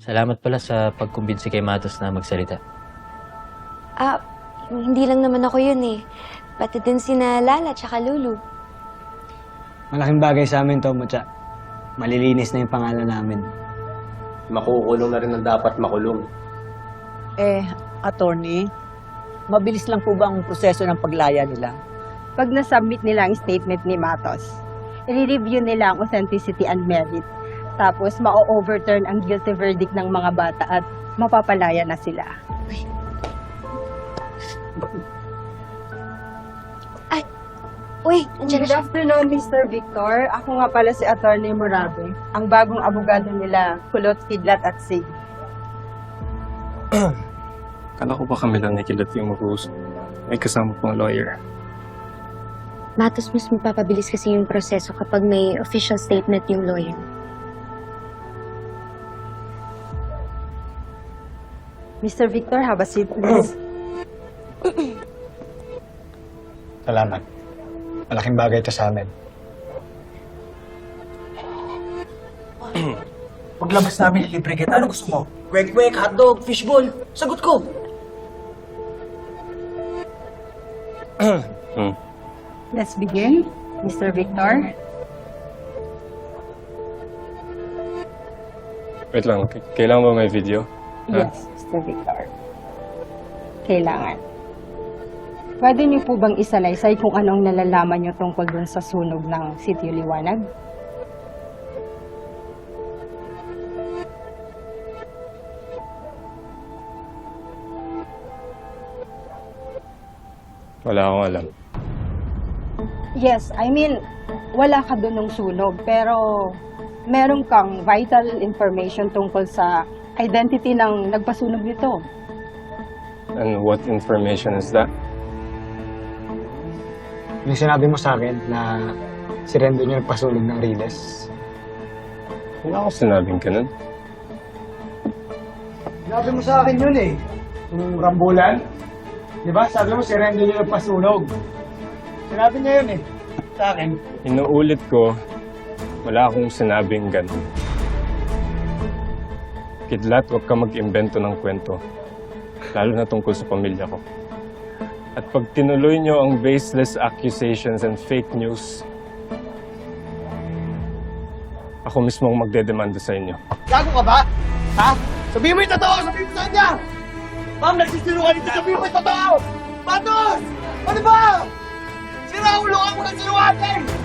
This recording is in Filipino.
Salamat pala sa pagkumbinsi kay Matos na magsalita. Ah, hindi lang naman ako yun eh. Pati din sina Lala tsaka Lulu. Malaking bagay sa amin to, Mucha. Malilinis na yung pangalan namin. Makukulong na rin ang dapat makulong. Eh, attorney, mabilis lang po ba ang proseso ng paglaya nila? pag nasubmit nila ang statement ni Matos, i-review nila ang authenticity and merit. Tapos, ma-overturn ang guilty verdict ng mga bata at mapapalaya na sila. Uy, nandiyan na Good siya. afternoon, Mr. Victor. Ako nga pala si Attorney Morabe, ang bagong abogado nila, Kulot, Kidlat at Sig. Kala ko ba kami lang nakikilat yung mag-uusap? May kasama pong lawyer. Matos, mas mapapabilis kasi yung proseso kapag may official statement yung lawyer. Mr. Victor, have a seat, please. Salamat. Malaking bagay ito sa amin. Paglabas namin, libre kita. Ano gusto mo? Kwek-kwek, hotdog, fishball. Sagot ko. Hmm. Let's begin. Mr. Victor. Wait lang, k- kailangan ba may video? Ha? Yes, Mr. Victor. Kailangan. Pwede niyo po bang isalaysay kung anong nalalaman niyo tungkol dun sa sunog ng Sitio Liwanag? Wala akong alam. Yes, I mean, wala ka dun ng sunog, pero meron kang vital information tungkol sa identity ng nagpasunog nito. And what information is that? Yung sinabi mo sa akin na si Rendo niya nagpasunog ng Riles. Wala ako sinabing ganun. Sinabi mo sa akin yun eh. Yung rambulan. Di ba? Sabi mo si Rendo niya nagpasunog. Sinabi niya yun eh. Sa akin. Inuulit ko, wala akong sinabing ganun. Kidlat, huwag ka mag-imbento ng kwento. Lalo na tungkol sa pamilya ko. At pag tinuloy nyo ang baseless accusations and fake news, ako mismo ang magdedemanda sa inyo. Gago ka ba? Ha? Sabihin mo yung totoo! Sabihin mo sa kanya! Ma'am, nagsisinungan dito! Sabihin mo yung totoo! Patos! Ano ba? Sira ulo ka sinungaling! Senyor!